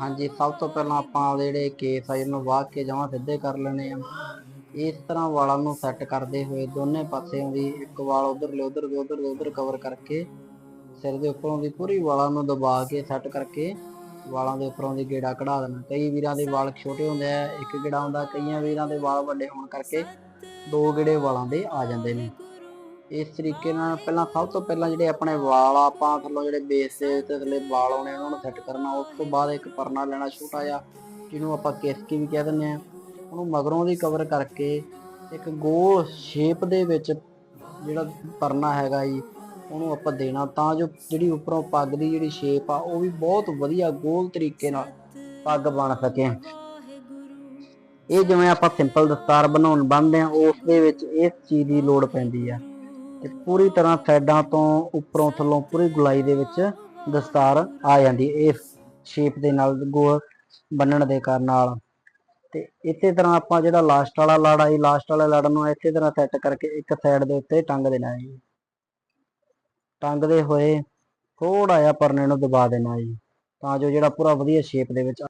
ਹਾਂਜੀ, ਸਭ ਤੋਂ ਪਹਿਲਾਂ ਆਪਾਂ ਜਿਹੜੇ ਕੇਸ ਆ, ਇਹਨੂੰ ਵਾਹ ਕੇ ਜਮਾਂ ਸਿੱਧੇ ਕਰ ਲੈਣੇ ਆ। ਇਸ ਤਰ੍ਹਾਂ ਵਾਲਾਂ ਨੂੰ ਸੈੱਟ ਕਰਦੇ ਹੋਏ ਦੋਨੇ ਪਾਸਿਆਂ ਦੀ ਇੱਕ ਵਾਲ ਉਧਰਲੇ ਉਧਰ ਦੇ ਉਧਰ ਦੇ ਉਧਰ ਕਵਰ ਕਰਕੇ ਸਿਰ ਦੇ ਉੱਪਰੋਂ ਦੀ ਪੂਰੀ ਵਾਲਾਂ ਨੂੰ ਦਬਾ ਕੇ ਸੈੱਟ ਕਰਕੇ ਵਾਲਾਂ ਦੇ ਉੱਪਰੋਂ ਦੀ ਗੇੜਾ ਕਢਾ ਦੇਣਾ। ਕਈ ਵੀਰਾਂ ਦੇ ਵਾਲ ਛੋਟੇ ਹੁੰਦੇ ਆ, ਇੱਕ ਗੇੜਾ ਹੁੰਦਾ ਕਈਆਂ ਵੀਰਾਂ ਦੇ ਵਾਲ ਵੱਡੇ ਹੋਣ ਕਰਕੇ ਦੋ ਗੇੜੇ ਵਾਲਾਂ ਦੇ ਆ ਜਾਂਦੇ ਨੇ। ਇਸ ਤਰੀਕੇ ਨਾਲ ਪਹਿਲਾਂ ਸਭ ਤੋਂ ਪਹਿਲਾਂ ਜਿਹੜੇ ਆਪਣੇ ਵਾਲ ਆਪਾਂ ਥੱਲੋਂ ਜਿਹੜੇ ਬੇਸ ਦੇ ਤੇ ਥੱਲੇ ਵਾਲ ਆਉਣੇ ਉਹਨਾਂ ਨੂੰ ਸੈੱਟ ਕਰਨਾ, ਉਸ ਤੋਂ ਬਾਅਦ ਇੱਕ ਪਰਨਾ ਲੈਣਾ ਛੋਟਾ ਜਿਹਾ, ਜਿਹਨੂੰ ਆਪਾਂ ਕੇਸਕੀ ਵੀ ਕਹਿ ਦਿੰਦੇ ਆ। ਉਹਨੂੰ ਮਗਰੋਂ ਦੀ ਕਵਰ ਕਰਕੇ ਇੱਕ ਗੋਲ ਸ਼ੇਪ ਦੇ ਵਿੱਚ ਜਿਹੜਾ ਪਰਨਾ ਹੈਗਾ ਜੀ, ਉਹਨੂੰ ਆਪਾਂ ਦੇਣਾ। ਤਾਂ ਜੋ ਜਿਹੜੀ ਉੱਪਰੋਂ ਪੱਗ ਦੀ ਜਿਹੜੀ ਸ਼ੇਪ ਆ, ਉਹ ਵੀ ਬਹੁਤ ਵਧੀਆ ਗੋਲ ਤਰੀਕੇ ਨਾਲ ਪੱਗ ਬਣ ਸਕੇ। ਇਹ ਜਿਵੇਂ ਆਪਾਂ ਸਿੰਪਲ ਦਸਤਾਰ ਬਣਾਉਣ ਬੰਨਦੇ ਆ, ਉਸ ਦੇ ਵਿੱਚ ਇਸ ਚੀਜ਼ ਦੀ ਲੋੜ ਪੈਂਦੀ ਆ। ਤੇ ਪੂਰੀ ਤਰ੍ਹਾਂ ਸਾਈਡਾਂ ਤੋਂ ਉੱਪਰੋਂ ਥੱਲੋਂ ਪੂਰੀ ਗੁਲਾਈ ਦੇ ਵਿੱਚ ਦਸਤਾਰ ਆ ਜਾਂਦੀ ਹੈ। ਇਸ ਸ਼ੇਪ ਦੇ ਨਾਲ ਗੋਲ ਬੰਨਣ ਦੇ ਕਾਰਨ ਨਾਲ। ਤੇ ਇਸੇ ਤਰ੍ਹਾਂ ਆਪਾਂ ਜਿਹੜਾ ਲਾਸਟ ਵਾਲਾ ਲੜ ਆ ਲਾਸਟ ਵਾਲੇ ਲੜ ਨੂੰ ਇਸੇ ਤਰ੍ਹਾਂ ਸੈੱਟ ਕਰਕੇ ਇੱਕ ਸਾਈਡ ਦੇ ਉੱਤੇ ਟੰਗ ਦੇਣਾ ਹੈ ਜੀ। ਟੰਗਦੇ ਹੋਏ ਥੋੜਾ ਜਿਹਾ ਪਰਨੇ ਨੂੰ ਦਬਾ ਦੇਣਾ ਜੀ, ਤਾਂ ਜੋ ਜਿਹੜਾ ਪੂਰਾ ਵਧੀਆ ਸ਼ੇਪ ਦੇ ਵਿੱਚ